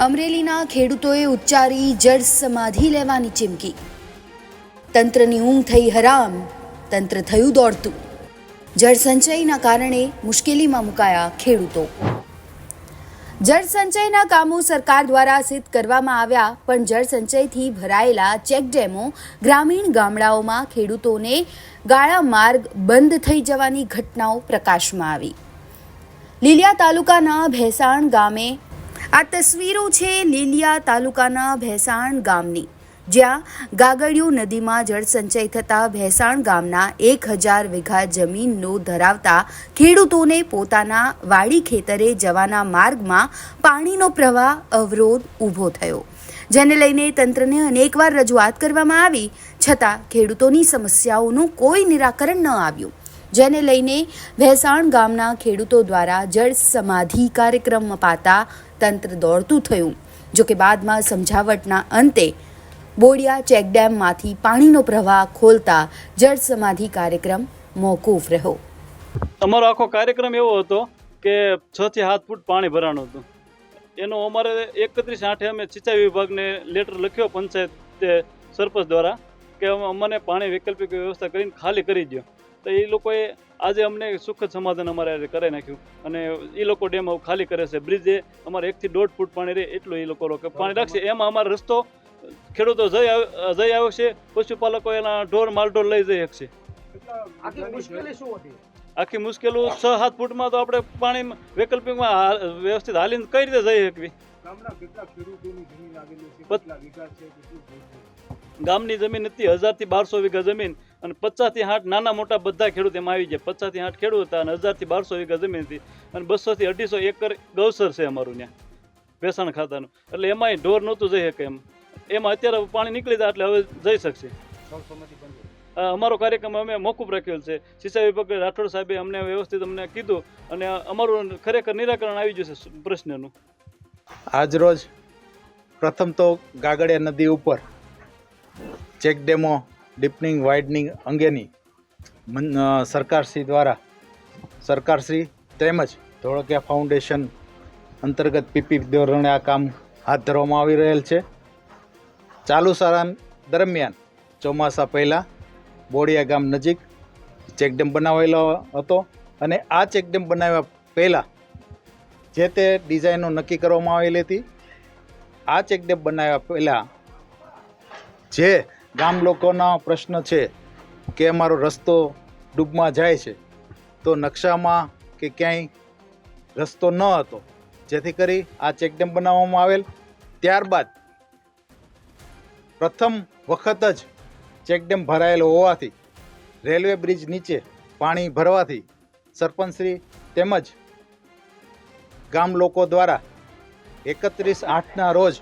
અમરેલીના ખેડૂતોએ ઉચ્ચારી જળ સમાધિ લેવાની ચીમકી. તંત્રની ઊંઘ થઈ હરામ, તંત્ર થયું દોડતું. જળ સંચયના કારણે મુશ્કેલીમાં મુકાયા ખેડૂતો. જળ સંચયના કામો સરકાર દ્વારા સિદ્ધ કરવામાં આવ્યા, પણ જળ સંચયથી ભરાયેલા ચેકડેમો ગ્રામીણ ગામડાઓમાં ખેડૂતોને ગાળા માર્ગ બંધ થઈ જવાની ઘટનાઓ પ્રકાશમાં આવી. લીલિયા તાલુકાના ભેસાણ ગામે આ તસવીરો છે લીલિયા તાલુકાના ભેસાણ ગામની, જ્યાં ગાગડિયો નદીમાં જળસંચય થતાં ભેસાણ ગામના એક હજાર વીઘા જમીનનો ધરાવતા ખેડૂતોને પોતાના વાડી ખેતરે જવાના માર્ગમાં પાણીનો પ્રવાહ અવરોધ ઊભો થયો. જેને લઈને તંત્રને અનેકવાર રજૂઆત કરવામાં આવી, છતાં ખેડૂતોની સમસ્યાઓનું કોઈ નિરાકરણ ન આવ્યું. જેને લઈને ભેસાણ ગામના ખેડૂતો દ્વારા જળ સમાધિ કાર્યક્રમ અપાતા તંત્ર દોડતું થયું. જોકે બાદમાં સમજાવટના અંતે બોડિયા ચેકડેમમાંથી પાણીનો પ્રવાહ ખોલતા જળ સમાધિ કાર્યક્રમ મોકૂફ રહ્યો. અમારો આખો કાર્યક્રમ એવો હતો કે છ થી સાત ફૂટ પાણી ભરાણું હતું. એનો અમારે એકત્રીસ આઠે અમે સિંચાઈ વિભાગને લેટર લખ્યો પંચાયત સરપંચ દ્વારા કે અમ- અમને પાણી વૈકલ્પિક વ્યવસ્થા કરીને ખાલી કરી દો તો એ લોકોએ આજે અમને સુખદ સમાધાન અમારે આજે કરાવી નાખ્યું. અને એ લોકો ડેમ ખાલી કરે છે. બ્રિજે અમારે એકથી દોઢ ફૂટ પાણી રહે એટલું એ લોકો રોકે. પાણી રાખશે. એમાં અમારો રસ્તો ખેડૂતો જઈ જઈ આવ્યો છે પશુપાલકો એના ઢોર માલઢોર લઈ જઈ શકશે. આખી મુશ્કેલી આખી મુશ્કેલો છ સાત ફૂટમાં તો આપણે પાણી વૈકલ્પિકમાં વ્યવસ્થિત હાલીને કઈ રીતે જઈ શકવી? ગામના કેટલા ખેડૂતોની જમીન આવેલી છે કેટલા વીઘા છે કેટલું ગામની જમીન હતી હજારથી બારસો વીઘા જમીન અને પચાસથી આઠ નાના મોટા બધા ખેડૂત એમાં આવી ગયા. પચાસથી આઠ ખેડૂત હતા અને હજારથી બારસો વીઘા જમીન હતી અને બસોથી અઢીસો એકર ગૌસર છે અમારું ત્યાં ભેસાણ ખાતાનું. એટલે એમાંય ઢોર નહોતું જઈ શકે એમ. એમાં અત્યારે પાણી નીકળી જાય એટલે હવે જઈ શકશે. અમારો કાર્યક્રમ અમે મોકૂફ રાખ્યો છે. સિંચાઈ વિભાગ રાઠોડ સાહેબે અમને વ્યવસ્થિત અમને કીધું અને અમારું ખરેખર નિરાકરણ આવી જશે પ્રશ્નનું. આજરોજ પ્રથમ તો ગાગડિયા નદી ઉપર ચેકડેમો ડીપનિંગ, વાઇડનિંગ અંગેની સરકારશ્રી દ્વારા સરકારશ્રી તેમજ ધોળકિયા ફાઉન્ડેશન અંતર્ગત પીપી ધોરણે આ કામ હાથ ધરવામાં આવી રહેલ છે. ચાલુ સારા દરમિયાન ચોમાસા પહેલાં બોડિયા ગામ નજીક ચેકડેમ બનાવેલો હતો અને આ ચેકડેમ બનાવ્યા પહેલાં જે તે ડિઝાઇનો નક્કી કરવામાં આવેલી હતી, આ ચેકડેમ બનાવ્યા પહેલાં જે ગામ લોકોના પ્રશ્ન છે કે અમારો રસ્તો ડૂબમાં જાય છે, તો નકશામાં કે ક્યાંય રસ્તો ન હતો, જેથી કરી આ ચેકડેમ બનાવવામાં આવેલ. ત્યારબાદ પ્રથમ વખત જ ચેકડેમ ભરાયેલો હોવાથી રેલવે બ્રિજ નીચે પાણી ભરવાથી સરપંચશ્રી તેમજ ગામ લોકો દ્વારા એકત્રીસ આઠના રોજ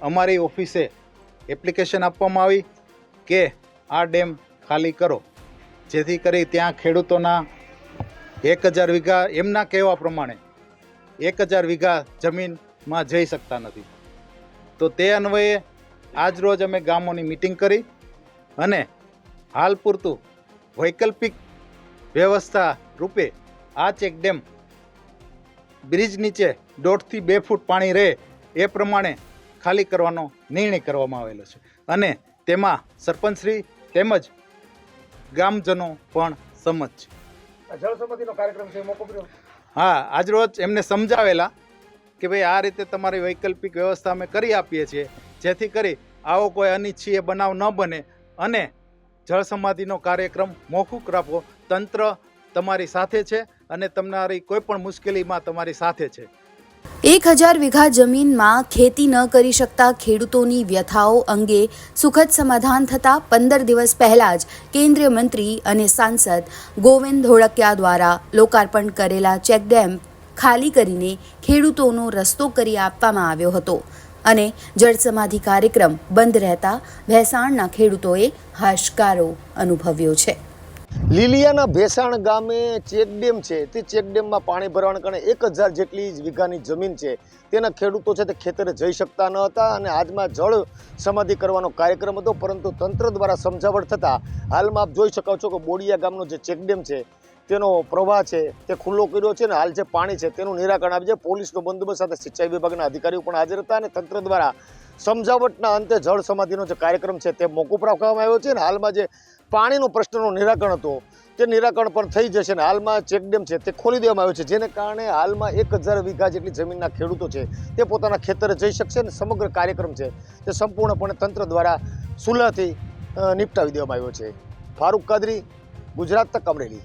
અમારી ઓફિસે એપ્લિકેશન આપવામાં આવી કે આ ડેમ ખાલી કરો. જેથી કરી ત્યાં ખેડૂતોના એક હજાર વીઘા, એમના કહેવા પ્રમાણે એક હજાર વીઘા જમીનમાં જઈ શકતા નથી. તો તે અન્વયે આજ રોજ અમે ગામોની મિટિંગ કરી અને હાલ પૂરતું વૈકલ્પિક વ્યવસ્થા રૂપે આ ચેક ડેમ બ્રિજ નીચે દોઢથી બે ફૂટ પાણી રહે એ પ્રમાણે ખાલી કરવાનો નિર્ણય કરવામાં આવેલો છે. અને તેમાં સરપંચશ્રી તેમજ ગામજનો પણ સંમત છે. હા આજરોજ એમને સમજાવેલા કે ભાઈ આ રીતે તમારી વૈકલ્પિક વ્યવસ્થા અમે કરી આપીએ છીએ જેથી કરી આવો કોઈ અનિચ્છીય બનાવ ન બને અને જળ સમાધિનો કાર્યક્રમ મોકૂફ રાખવો તંત્ર તમારી સાથે છે અને તમારી કોઈ પણ મુશ્કેલીમાં તમારી સાથે છે. એક હજાર વીઘા જમીનમાં ખેતી ન કરી શકતા ખેડૂતોની વ્યથાઓ અંગે સુખદ સમાધાન થતાં પંદર દિવસ પહેલા જ કેન્દ્રીય મંત્રી અને સાંસદ ગોવિંદ ધોળકિયા દ્વારા લોકાર્પણ કરેલા ચેકડેમ ખાલી કરીને ખેડૂતોનો રસ્તો કરી આપવામાં આવ્યો હતો અને જળસમાધિ કાર્યક્રમ બંધ રહેતા ભેસાણના ખેડૂતોએ હાશકારો અનુભવ્યો છે. લીલિયાના ભેસાણ ગામે ચેકડેમ છે. તે ચેકડેમમાં પાણી ભરવાના કારણે એક હજાર જેટલી વીઘાની જમીન છે. તેના ખેડૂતો છે તે ખેતરે જઈ શકતા ન હતા અને આજમાં જળ સમાધિ કરવાનો કાર્યક્રમ હતો, પરંતુ તંત્ર દ્વારા સમજાવટ થતાં હાલમાં આપ જોઈ શકો છો કે બોડિયા ગામનો જે ચેકડેમ છે, તેનો પ્રવાહ છે, તે ખુલ્લો કર્યો છે અને હાલ જે પાણી છે તેનું નિરાકરણ આવી છે પોલીસનો બંદોબસ્ત સાથે સિંચાઈ વિભાગના અધિકારીઓ પણ હાજર હતા અને તંત્ર દ્વારા સમજાવટના અંતે જળ સમાધિનો જે કાર્યક્રમ છે તે મોકૂફ રાખવામાં આવ્યો છે અને હાલમાં જે પાણીનો પ્રશ્નનો નિરાકરણ હતો, તે નિરાકરણ પણ થઈ જશે અને હાલમાં ચેકડેમ છે તે ખોલી દેવામાં આવ્યો છે, જેને કારણે હાલમાં એક હજાર વીઘા જેટલી જમીનના ખેડૂતો છે તે પોતાના ખેતરે જઈ શકશે અને સમગ્ર કાર્યક્રમ છે તે સંપૂર્ણપણે તંત્ર દ્વારા સુલાથી નિપટાવી દેવામાં આવ્યો છે. ફારૂક કાદરી, ગુજરાત તક અમરેલી.